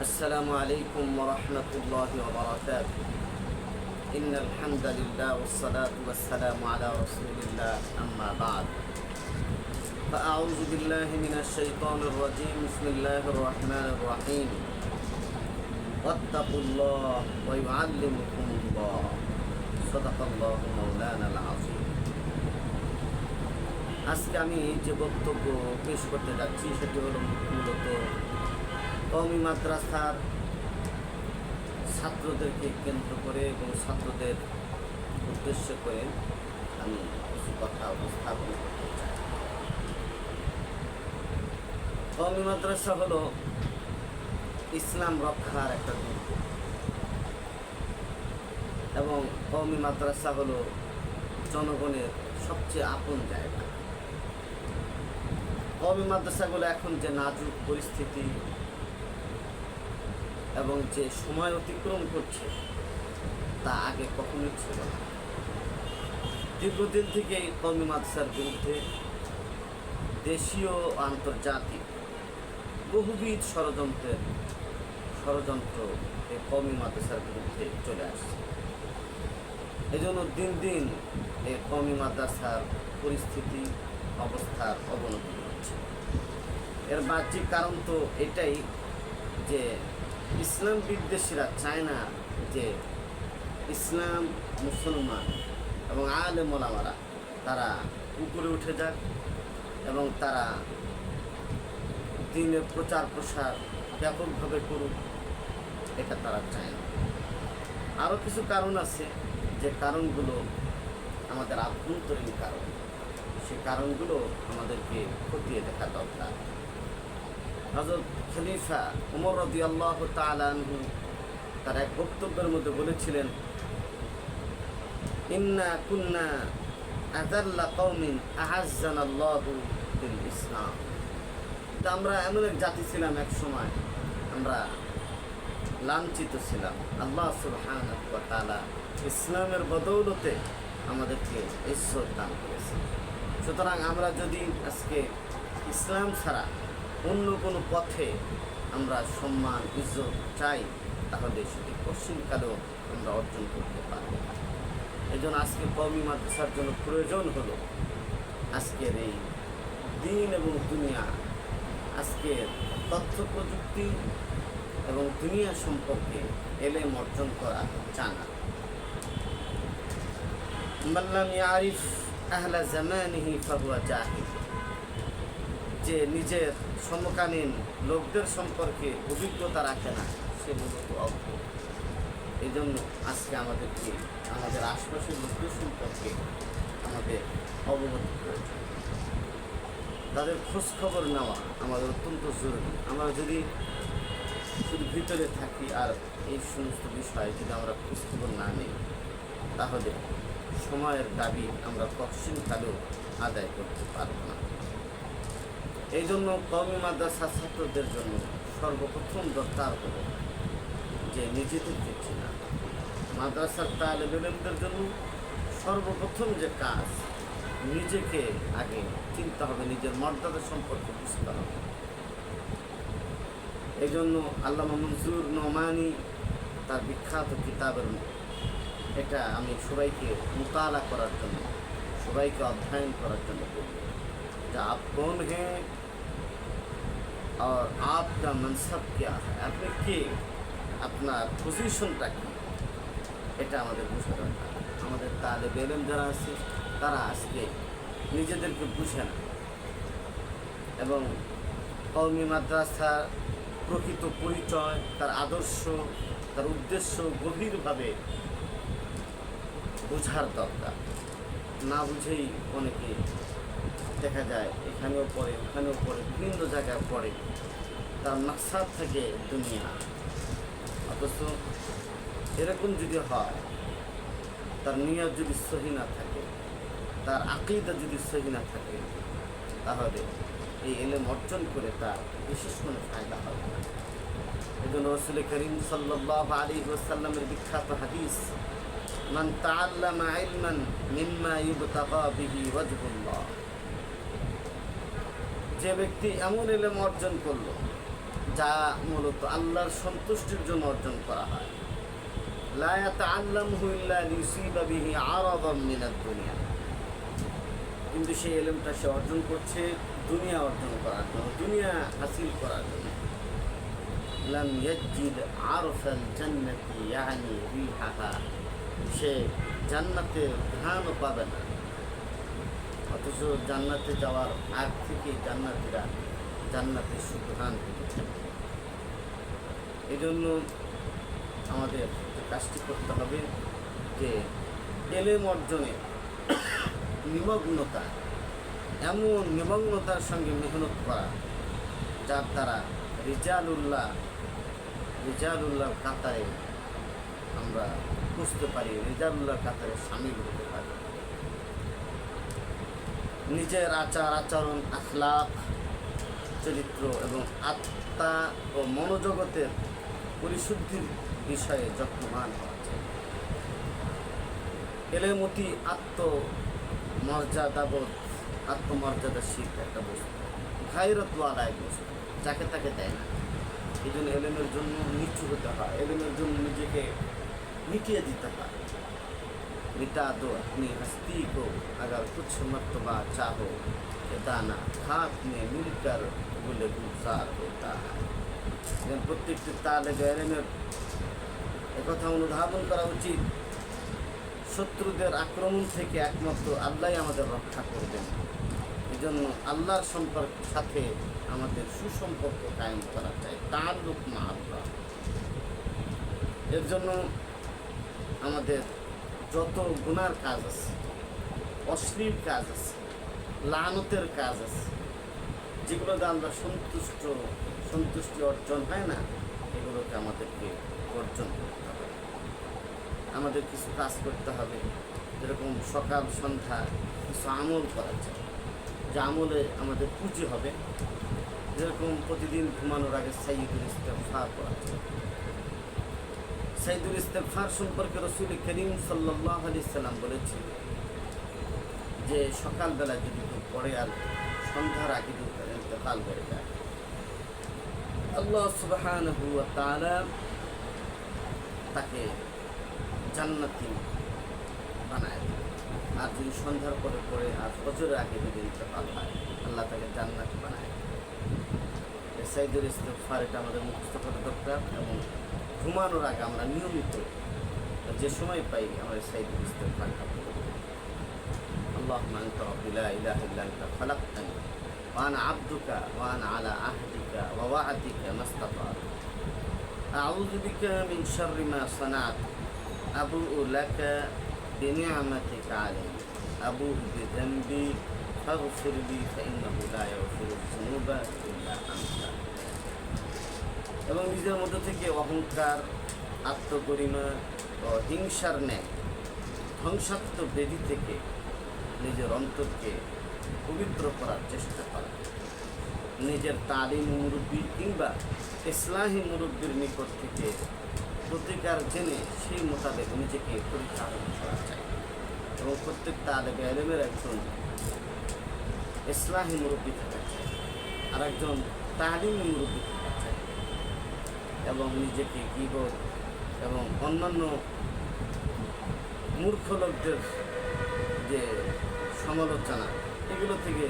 السلام عليكم ورحمة الله وبركاته إن الحمد لله والصلاة والسلام على رسول الله أما بعد فأعوذ بالله من الشيطان الرجيم بسم الله الرحمن الرحيم واتقوا الله ويعلمكم الله صدق الله مولانا العظيم আজকে আমি যে বক্তব্য পেশ করতে যাচ্ছি সেটি হলো মূলত কমি মাদ্রাসার ছাত্রদেরকে কেন্দ্র করে এবং ছাত্রদের উদ্দেশ্য করে আমি কিছু কথা উপস্থাপন করতে চাই। কমি মাদ্রাসা হলো ইসলাম রক্ষার একটা দুর্গ এবং কমি মাদ্রাসা হলো জনগণের সবচেয়ে আপন জায়গা। কমি মাদ্রাসাগুলো এখন যে নাজুক পরিস্থিতি এবং যে সময় অতিক্রম করছে, তা আগে কখনোই ছিল না। দীর্ঘদিন থেকে এই কমি মাদ্রাসার বিরুদ্ধে দেশীয় আন্তর্জাতিক বহুবিধ ষড়যন্ত্রের ষড়যন্ত্র এই কমি মাদ্রাসার বিরুদ্ধে চলে আসছে। এজন্য দিন দিন এই কমি মাদ্রাসার পরিস্থিতি, অবস্থার অবনতি হচ্ছে এর বাহ্যিক কারণ তো এটাই যে ইসলাম বিদ্বেষীরা চায় না যে ইসলাম মুসলমান এবং আলে মোলামারা তারা উপরে উঠে যাক এবং তারা দিনের প্রচার প্রসার ব্যাপকভাবে করুক, এটা তারা চায় না। আরও কিছু কারণ আছে, যে কারণগুলো আমাদের আভ্যন্তরীণ কারণ। সে কারণগুলো আমাদেরকে খতিয়ে দেখা দরকার। হজরত খলিফা উমর রদি আল্লাহ তালু তার এক বক্তব্যের মধ্যে বলেছিলেন, ইন্না কুন্না আজাল্লা কৌমিন আহাজান ইসলাম। তা আমরা এমন এক জাতি ছিলাম এক সময়, আমরা লাঞ্ছিত ছিলাম। আল্লাহ সুবহানাহু ওয়া তাআলা ইসলামের বদৌলতে আমাদেরকে ঈশ্বর দান করেছে সুতরাং আমরা যদি আজকে ইসলাম ছাড়া অন্য কোনো পথে আমরা সম্মান, ইজ্জত চাই, তাহলে সেটি পশ্চিমকালেও আমরা অর্জন করতে পারব। এই জন্য আজকে কমি মাদ্রাসার জন্য প্রয়োজন হলো আজকের এই দিন এবং দুনিয়া, আজকের তথ্য প্রযুক্তি এবং দুনিয়া সম্পর্কে এলেম অর্জন করা জানা। মাল্লাম ইয়ারিফ আহলা জামানিহি ফাহুয়া জাহিদ। যে নিজের সমকালীন লোকদের সম্পর্কে অভিজ্ঞতা রাখে না, সে মূলত অজ্ঞ এই জন্য আজকে আমাদেরকে, আমাদের আশপাশের লোকদের সম্পর্কে আমাদের অবগত প্রয়োজন তাদের খোঁজ খবর নেওয়া আমাদের অত্যন্ত জরুরি। আমরা যদি শুধু ভিতরে থাকি আর এই সমস্ত বিষয়ে যদি আমরা খোঁজ খবর না নিই, তাহলে সময়ের দাবি আমরা কঠিনকালেও আদায় করতে পারব না। এই জন্য কমি মাদ্রাসা ছাত্রদের জন্য সর্বপ্রথম দরকার হলো যে নিজেদেরকে চেনা মাদ্রাসার তালেবেলদের জন্য সর্বপ্রথম যে কাজ, নিজেকে আগে চিনতে হবে, নিজের মর্যাদা সম্পর্কে বুঝতে হবে। এই জন্য আল্লাহ মনজুর নমানি তার বিখ্যাত কিতাবের এটা আমি সবাইকে মোতালা করার জন্য সবাইকে অধ্যয়ন করার জন্য বলব। যে আপন হ্যাঁ আর আপনার মনসব কিয়া আপনি কে আপনার পজিশনটা কী? এটা আমাদের বুঝতে দরকার। আমাদের তাদের বেলেন যারা আছে, তারা আজকে নিজেদেরকে বুঝে না। এবং কর্মী মাদ্রাসার প্রকৃত পরিচয়, তার আদর্শ, তার উদ্দেশ্য গভীরভাবে বোঝার দরকার। না বুঝেই অনেকে দেখা যায়, এখানেও পড়ে, ওখানেও পড়ে, বিভিন্ন জায়গায় পড়ে। তার মাকসাদ থাকে দুনিয়া। অথচ এরকম যদি হয়, তার নিয়ত যদি সহি না থাকে, তার আকিদা যদি সহি না থাকে, তাহলে এই এলেম অর্জন করে তার বিশেষ কোনো ফায়দা হবে না। এই জন্য রসুল করিম সাল্লাহ আলী ওসাল্লামের বিখ্যাত হাদিস, মান তাআল্লামা ইলমান মিম্মা ইউবতাগা বিহি ওয়াজহুল্লাহ। যে ব্যক্তি এমন এলেম অর্জন করল, যা মূলত আল্লাহর সন্তুষ্টির জন্য অর্জন করা হয়। কিন্তু সেই এলেমটা সে অর্জন করছে দুনিয়া অর্জন করার জন্য, দুনিয়া হাসিল করার জন্য। সে জান্নাতের ঘ্রাণও পাবে না। অথচ জান্নাতে যাওয়ার আগ থেকে জান্নাতিরা জান্নাতের পেতেছে এই জন্য আমাদের কাজটি করতে হবে যে এলেম অর্জনে নিমগ্নতা, এমন নিমগ্নতার সঙ্গে মেহনত করা, যার দ্বারা রিজালুল্লাহ রিজালুল্লাহর কাতারে আমরা বুঝতে পারি রিজালুল্লাহর কাতারে সামিল হতে নিজের আচার, আচরণ আখলাক চরিত্র এবং আত্মা ও মনোজগতের পরিশুদ্ধির বিষয়ে যত্নবান হওয়া চাই। এলেমতি আত্মমর্যাদাবোধ, আত্মমর্যাদাশীল একটা বস্তু। এক বস্তু যাকে তাকে দেয় না। এই জন্য এলেমের জন্য নিচু হতে হয়, এলেমের জন্য নিজেকে মিটিয়ে দিতে হয়। मिटा दो अपनी हस्ती को अगर कुछ मर्तबा चाहो ये दाना खाक में मिलकर गुले गुलजार होता है যেন প্রত্যেকটি তালে গেলেনের একথা অনুধাবন করা উচিত শত্রুদের আক্রমণ থেকে একমাত্র আল্লাহ আমাদের রক্ষা করবেন এই জন্য আল্লাহর সম্পর্ক সাথে আমাদের সুসম্পর্ক কায়েম করা চাই তার লোক মা আল্লাহ এর জন্য আমাদের যত গুনার কাজ আছে, অশ্লীল কাজ আছে, লানতের কাজ আছে যেগুলোতে আমরা সন্তুষ্ট, সন্তুষ্টি অর্জন হয় না, এগুলোকে আমাদেরকে অর্জন করতে হবে। আমাদের কিছু কাজ করতে হবে, যেরকম সকাল, সন্ধ্যা কিছু আমল করা যায়। যে আমলে আমাদের পুঁজি হবে, যেরকম প্রতিদিন ঘুমানোর আগে সাইদুল ইস্তেফার করা যায়। সাইদুল ইস্তেফার সম্পর্কে রসুল করিম সাল্লাহ আলি সাল্লাম বলেছিল যে সকালবেলা যদি কেউ পড়ে আর সন্ধ্যার আগে ইন্তেকাল হয়ে যায়, আল্লাহ সুবহানাহু ওয়া তাআলা তাকে জান্নাতি বানায় আর যদি সন্ধ্যার পরে পড়ে আর ফজরের আগে যদি ইন্তেকাল হয়, আল্লাহ তাকে জান্নাত বানায় সাইদুল ইস্তেফার এটা আমাদের মুখস্থ করা দরকার এবং ঘুমানোর আগে আমরা নিয়মিত যে সময় পাই আমরা সাইদুল ইস্তেফারটা করব اللهم انت ربي لا اله الا انت خلقتني وانا عبدك وانا على عهدك ووعدك ما استطعت اعوذ بك من شر ما صنعت ابوء لك بنعمتك علي ابوء بذنبي فاغفر لي فانه لا يغفر الذنوب الا انت এবং নিজের মধ্যে থেকে অহংকার আত্মগরিমা ও হিংসার ন্যায় ধ্বংসাত্মক বেদি থেকে নিজের অন্তরকে পবিত্র করার চেষ্টা করা। নিজের তালিম মুরব্বী কিংবা ইসলাহী মুরব্বীর নিকট থেকে প্রতিকার জেনে সেই মোতাবেক নিজেকে পরিচালনা করা চাই। এবং প্রত্যেক তালেবে আলেমের একজন ইসলাহী মুরব্বী থাকা চাই। আর একজন তালিমি মুরব্বী এবং নিজেকে গিবত এবং অন্যান্য মূর্খ লোকদের যে সমালোচনা, এগুলো থেকে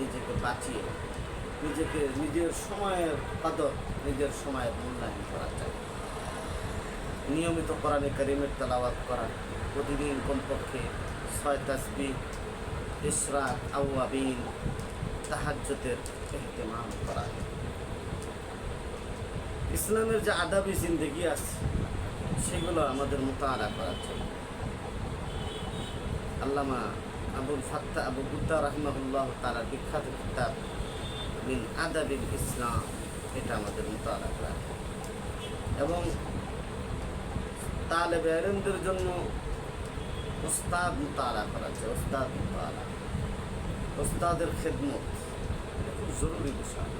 নিজেকে বাঁচিয়ে, নিজেকে নিজের সময়ের কদর, নিজের সময়ের মূল্যায়ন করা চাই নিয়মিত কোরআনে কারিমের তালাবাদ করা, প্রতিদিন কমপক্ষে ছয় তাসবি ইশরাক আউয়াবিন তাহাজ্জতের এহতেমাম করা। ইসলামের যে আদাবি জিন্দগি আছে, সেগুলো আমাদের মোতালা করা চাই আল্লামা আবুল ফাত্তা, আবু বুদ্দা রহমাহুল্লাহ তারা বিখ্যাত কিতাব, মিন আদাবিল ইসলাম, এটা আমাদের মোতালা করা। এবং তালেবে আলেমদের জন্য ওস্তাদ মোতালা করা যায় ওস্তাদ মোতালা ওস্তাদের খেদমত খুব জরুরি বিষয়।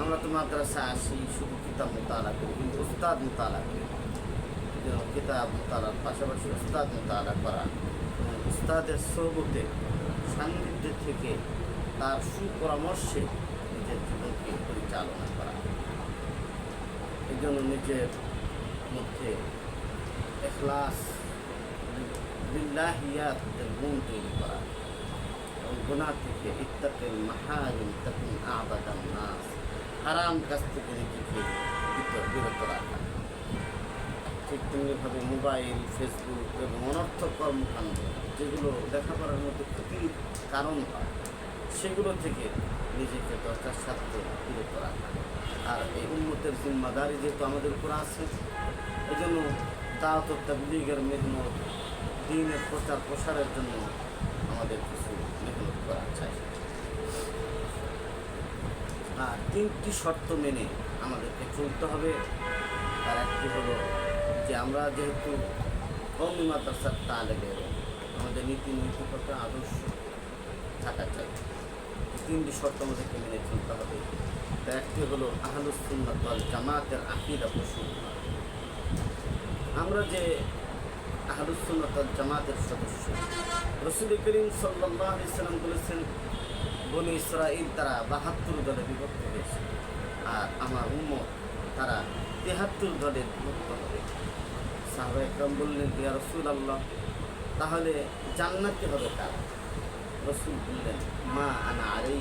আমরা তো মাদ্রাসা আসি, শুধু কিতাব মোতালা করি, কিন্তু ওস্তাদ মোতালা করি। কিতাব মোতালার পাশাপাশি ওস্তাদ মোতালা করা। উস্তাদের সৌবতে সান্নিধ্যে থেকে তার সুপরামর্শে নিজের জীবনকে পরিচালনা করা। এই জন্য নিজের মধ্যে এখলাস বিল্লাহিয়াতের গুণ তৈরি করা। এবং গুণা থেকে ইত্তাকের মাহারিম তখন আবাদান নাস। হারাম কাছ থেকে নিজেকে বিরত রাখা। ঠিক তেমনিভাবে মোবাইল, ফেসবুক এবং অনর্থক কর্মকাণ্ড যেগুলো লেখাপড়ার মধ্যে ক্ষতির কারণ হয়, সেগুলো থেকে নিজেকে দরকার সাথে বিরত রাখা। আর এই উন্নতের জিম্মাদারি যেহেতু আমাদের উপর আছে এই জন্য দাওয়াত তাবলিগের মেহনত, দিনের প্রচার প্রসারের জন্য আমাদের কিছু মেহনত করা চাই আর তিনটি শর্ত মেনে আমাদেরকে চলতে হবে। তার একটি হলো যে আমরা যেহেতু কৌমি মাদ্রাসার তালেবে আমাদের নীতি নৈতিকতা আদর্শ থাকা চাই। তিনটি শর্ত আমাদেরকে মেনে চলতে হবে। তার একটি হলো আহলুসুন্নাত জামাতের আকিদা প্রসঙ্গ আমরা যে আহলুসুন্নাত জামাতের সদস্য, রসুল করিম সাল্লাহ ইসলাম বলেছেন বনি ইসরাইল তারা বাহাত্তর দলে বিভক্ত হয়েছে। আর আমার উম্মত তারা তেহাত্তর দলে বিভক্ত হবে। সাহবা একরাম বললেন, ইয়া রসুল আল্লাহ তাহলে জান্নাতি হবে কার? রসুল বললেন, মা আনা আর আরেই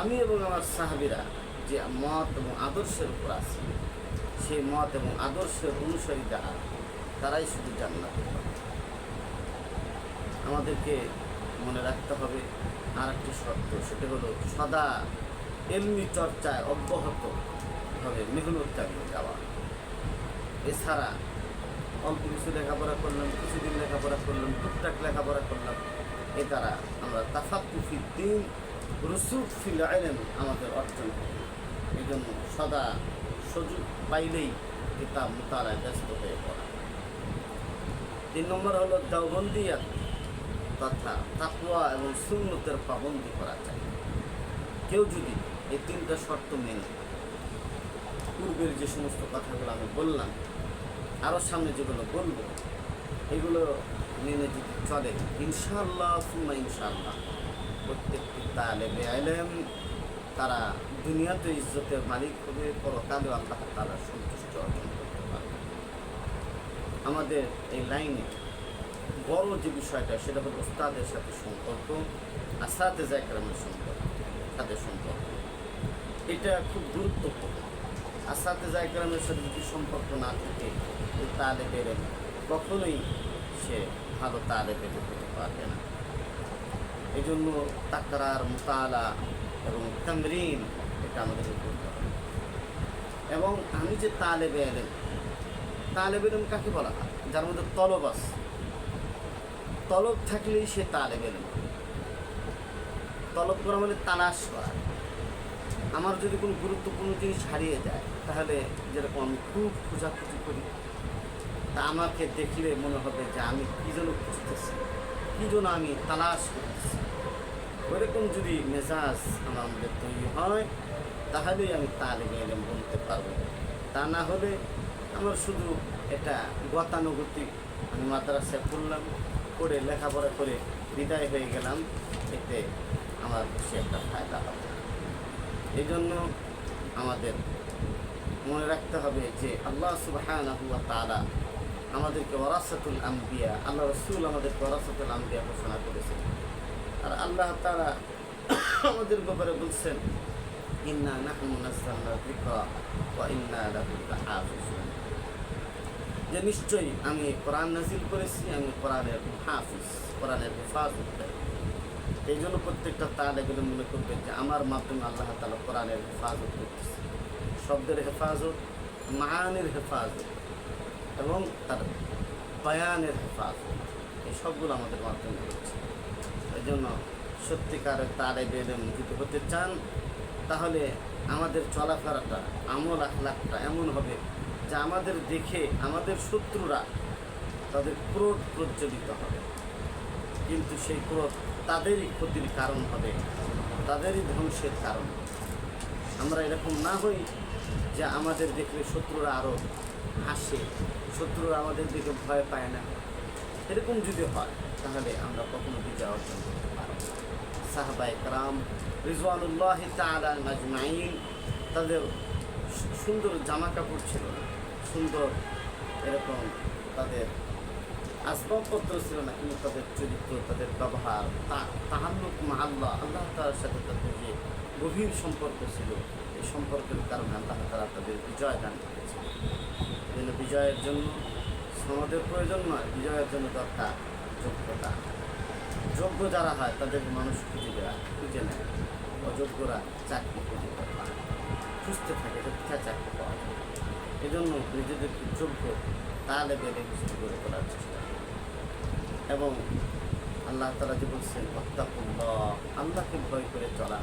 আমি এবং আমার সাহাবিরা যে মত এবং আদর্শের উপর আছি, সেই মত এবং আদর্শের অনুসারী যারা, তারাই শুধু জান্নাতে আমাদেরকে মনে রাখতে হবে আর একটি শর্ত, সেটা হলো সদা এমনি চর্চায় অব্যাহত হবে মেহনত চালিয়ে যাওয়া। এছাড়া অল্প কিছু লেখাপড়া করলাম, কিছুদিন লেখাপড়া করলাম, টুকটাক লেখাপড়া করলাম, এ দ্বারা আমরা তাফাকুফি দিন রসুক ফিল আইলেন আমাদের অর্জন হবে। এই জন্য সদা সুযোগ পাইলেই কিতাব মোতালায় ব্যস্ত হয়ে পড়া। তিন নম্বর হলো দেওবন্দিয়াত। তথা তাকুয়া এবং সুন্নতের পাবন্দি করা চাই কেউ যদি এই তিনটা শর্ত মেনে পূর্বের যে সমস্ত কথাগুলো আমি বললাম আরও সামনে যেগুলো বলব, এগুলো মেনে যদি চলে, ইনশাআল্লাহ, সুম্মা ইনশাআল্লাহ, প্রত্যেকটি তালেবে আইলেম, তারা দুনিয়াতে ইজ্জতের মালিক হবে, পরকালেও আল্লাহ তারা সন্তুষ্ট অর্জন করতে পারবে। আমাদের এই লাইনে বড় যে বিষয়টা, সেটা হলো ওস্তাদের সাথে সম্পর্ক, আর সাথে জায়গ্রামের সম্পর্ক, তাদের সম্পর্ক। এটা খুব গুরুত্বপূর্ণ। আর সাথে জায়গ্রামের সাথে যদি সম্পর্ক না থাকে তালে বেড়ে কখনোই সে ভালো তালে বেড়ে হতে পারবে না। এই জন্য তাকরার, মোতালা এবং তামরিন, এটা আমাদেরকে করতে হবে। এবং আমি যে তালে বেড়েন তালে বেরম কাকে বলা হয়? যার মধ্যে তলব আছে তলব থাকলেই সে তালে বেরোন তলব করা মানে তালাশ করা। আমার যদি কোনো গুরুত্বপূর্ণ জিনিস হারিয়ে যায়, তাহলে যেরকম আমি খুব খোঁজাখুঁজি করি, তা আমাকে দেখলে মনে হবে যে আমি কী যেন খুঁজতেছি, কী যেন আমি তালাশ করতেছি। ওইরকম যদি মেজাজ আমার মধ্যে তৈরি হয়, তাহলেই আমি তালে এলেম বলতে পারব। তা না হলে আমার শুধু এটা গতানুগতিক আমি মাদ্রাসায় পড়লাম। করে লেখাপড়া করে বিদায় হয়ে গেলাম, এতে আমার বেশি একটা ফায়দা হবে। এই জন্য আমাদের মনে রাখতে হবে যে আল্লাহ সুবহানাহু ওয়া তাআলা আমাদেরকে ওয়ারাসাতুল আম্বিয়া, আল্লাহ রসুল আমাদেরকে ওয়ারাসাতুল আম্বিয়া ঘোষণা করেছেন। আর আল্লাহ তারা আমাদের ব্যাপারে বলছেন, ইন্না ওয়া ইন্না লাহু লাহাফিজুন। যে নিশ্চয়ই আমি কোরআন নাজিল করেছি, আমি কোরআনের হাফিজ, কোরআনের হেফাজত। এই জন্য প্রত্যেকটা তালেবের মনে করবে যে আমার মাধ্যমে আল্লাহ তালা কোরআনের হেফাজত করতেছে। শব্দের হেফাজত, মানের হেফাজত এবং তার বয়ানের হেফাজত। এই সবগুলো আমাদের মাধ্যমে হচ্ছে। এই জন্য সত্যিকারের তালেবের যদি হতে চান, তাহলে আমাদের চলাফেরাটা আমল আখলাখটা এমন হবে যে আমাদের দেখে আমাদের শত্রুরা তাদের ক্রোধ প্রজ্বলিত হবে। কিন্তু সেই ক্রোধ তাদেরই ক্ষতির কারণ হবে, তাদেরই ধ্বংসের কারণ। আমরা এরকম না হই যে আমাদের দেখলে শত্রুরা আরও হাসে, শত্রুরা আমাদের দিকে ভয় পায় না। এরকম যদি হয়, তাহলে আমরা কখনো বিজয় অর্জন করতে পারব না। সাহাবাই কারাম রিজওয়ানুল্লাহ তাদের সুন্দর জামা কাপড় ছিল না। সুন্দর এরকম তাদের আসবাবপত্র ছিল না, কিন্তু তাদের চরিত্র, তাদের ব্যবহার, তা- তাহাল্লুক মাহাল্লা, আল্লাহ তালার সাথে তাদের যে গভীর সম্পর্ক ছিল, এই সম্পর্কের কারণে আল্লাহ তালা তাদের বিজয় দান করেছে এই জন্য বিজয়ের জন্য, সমাজের প্রয়োজন নয়, বিজয়ের জন্য দরকার যোগ্যতা। যোগ্য যারা হয়, তাদের মানুষ খুঁজে দেয় খুঁজে নেয়। অযোগ্যরা চাকরি খুঁজে পায়। খুঁজতে থাকে যে চাকরি পাওয়া যায়। এই জন্য নিজেদেরকে যোগ্য তাহলে বেড়ে কিছু করে তোলার চেষ্টা। এবং আল্লাহ তালা যে বলছেন অত্যাকুল্লাহ আল্লাহকে ভয় করে চলা।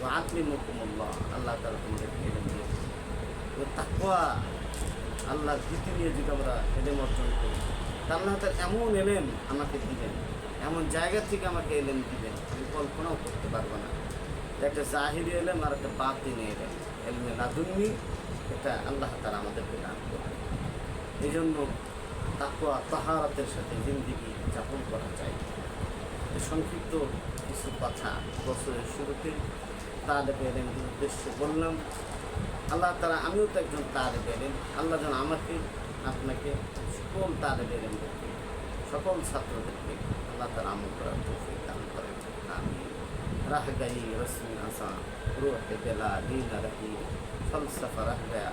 ও আত্মি মুকুমুল্লাহ আল্লাহ তালা তোমাদেরকে এলেম দিয়েছে তাকুয়া আল্লাহর ভীতি নিয়ে যদি আমরা এলেম অর্জন করি আল্লাহ তার এমন এলেম আমাকে দিবেন, এমন জায়গা থেকে আমাকে এলেম দিবেন, আমি কল্পনাও করতে পারব না। একটা জাহিরি এলেম আর একটা বাতিনি এলেম। এলমে লাদুন্নি এটা আল্লাহ তারা আমাদেরকে দান করবে এই জন্য তাকুয়া তাহারাতের সাথে জিন্দিগি যাপন করা চাই সংক্ষিপ্ত কিছু কথা বছরের শুরুতে তালেব এলেমদের উদ্দেশ্যে বললাম, আল্লাহ তারা আমিও তো একজন তালেব এলেম, আল্লাহ যেন আমাকে, আপনাকে সকল তালেব এলেমদেরকে, সকল ছাত্রদেরকে আল্লাহ তারা আমল করার তৌফিক দান করেন। আমি রাহ গই রসমি আসা রুহ বেলা দিন রহি فلسفة رهبة